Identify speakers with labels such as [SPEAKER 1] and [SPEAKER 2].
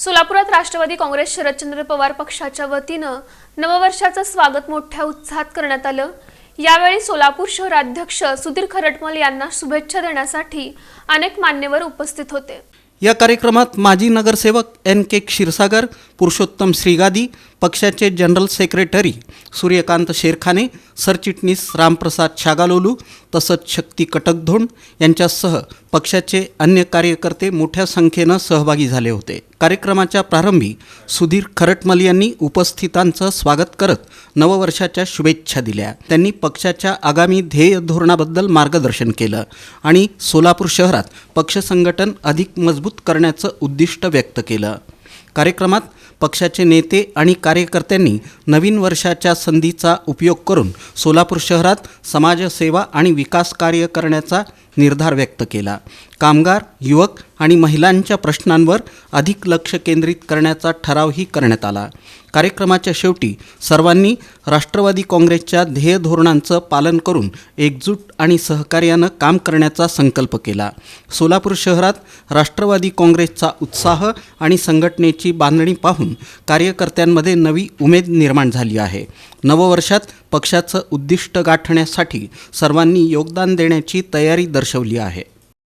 [SPEAKER 1] सोलापुरात राष्ट्रवादी काँग्रेस शरदचंद्र पवार पक्षाच्या वतीनं नववर्षाचं स्वागत मोठ्या उत्साहात करण्यात आलं. यावेळी सोलापूर शहराध्यक्ष सुधीर खरटमल यांना शुभेच्छा देण्यासाठी अनेक मान्यवर उपस्थित होते.
[SPEAKER 2] या कार्यक्रमात माजी नगरसेवक एन के क्षीरसागर पुरुषोत्तम श्रीगादी पक्षाचे जनरल सेक्रेटरी सूर्यकांत शेरखाने सरचिटणीस रामप्रसाद शागालोलू तसंच शक्ती कटकधोंड यांच्यासह पक्षाचे अन्य कार्यकर्ते मोठ्या संख्येनं सहभागी झाले होते. कार्यक्रमाच्या प्रारंभी सुधीर खरटमल यांनी उपस्थितांचं स्वागत करत नववर्षाच्या शुभेच्छा दिल्या. त्यांनी पक्षाच्या आगामी ध्येय धोरणाबद्दल मार्गदर्शन केलं आणि सोलापूर शहरात पक्ष संघटन अधिक मजबूत करण्याचं उद्दिष्ट व्यक्त केलं. कार्यक्रमात पक्षाचे नेते आणि कार्यकर्त्यांनी नवीन वर्षाच्या संधीचा उपयोग करून सोलापूर शहरात समाजसेवा आणि विकास कार्य करण्याचा निर्धार व्यक्त केला. कामगार युवक आणि महिलांच्या प्रश्नांवर अधिक लक्ष केंद्रित करण्याचा ठरावही करण्यात आला. कार्यक्रमाच्या शेवटी सर्वांनी राष्ट्रवादी काँग्रेसच्या ध्येय धोरणांचं पालन करून एकजूट आणि सहकार्यानं काम करण्याचा संकल्प केला. सोलापूर शहरात राष्ट्रवादी काँग्रेसचा उत्साह आणि संघटनेची बांधणी पाहून कार्यकर्त्यांमध्ये नवी उमेद निर्माण झाली आहे. नववर्षात पक्षाचं उद्दिष्ट गाठण्यासाठी सर्वांनी योगदान देण्याची तयारी दर्शवली आहे.